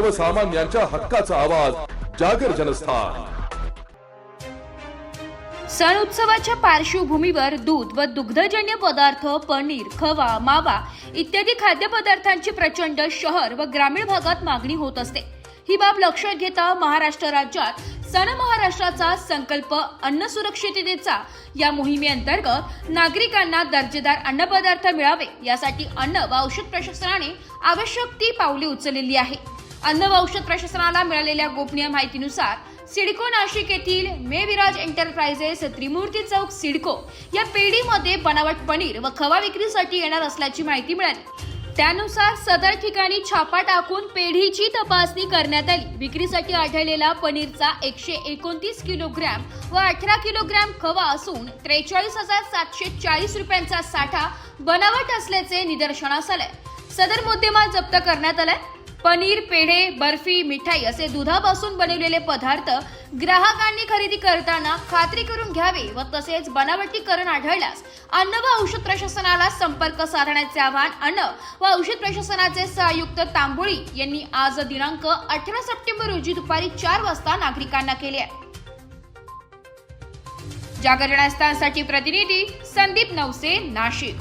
सर्वसामान्यांच्या हक्काचा आवाज जागर जनस्थान. सण उत्सवाच्या पार्श्वभूमीवर दूध व दुग्धजन्य पदार्थ पनीर खवा मावा इत्यादी खाद्यपदार्थांची प्रचंड शहर व ग्रामीण भागात मागणी होत असते. ही बाब लक्षात घेता महाराष्ट्र राज्यात सण महाराष्ट्राचा संकल्प अन्न सुरक्षिततेचा या मोहिमेअंतर्गत नागरिकांना दर्जेदार अन्नपदार्थ मिळावे यासाठी अन्न व औषध प्रशासनाने आवश्यक ती पावले उचललेली आहे. अन्न व औषध प्रशासनाला मिळालेल्या गोपनीय माहितीनुसार सिडको नाशिक येथील मे विराज एंटरप्राइजेस त्रिमूर्ती चौक सिडको या पेढीमध्ये बनावट पनीर व खवा विक्रीसाठी येणार असल्याची माहिती मिळाली. त्यानुसार सदर ठिकाणी छापा टाकून पेढीची तपासणी करण्यात आली. विक्रीसाठी आढळलेला पनीरचा एकशे एकोणतीस किलोग्रॅम व अठरा किलोग्रॅम खवा असून त्रेचाळीस हजार सातशे चाळीस रुपयांचा साठा बनावट असल्याचे निदर्शनास आलंय. सदर मुद्देमाल जप्त करण्यात आलाय. पनीर पेढे बर्फी मिठाई असे दुधापासून बनवलेले पदार्थ ग्राहकांनी खरेदी करताना खात्री करून घ्यावे व तसेच बनावटीकरण आढळल्यास अन्न व औषध प्रशासनाला संपर्क साधण्याचे आवाहन अन्न व औषध प्रशासनाचे सहयुक्त तांबोळी यांनी आज दिनांक अठरा सप्टेंबर रोजी दुपारी चार वाजता नागरिकांना केले आहे. जागरणस्थानसाठी प्रतिनिधी संदीप नवसे नाशिक.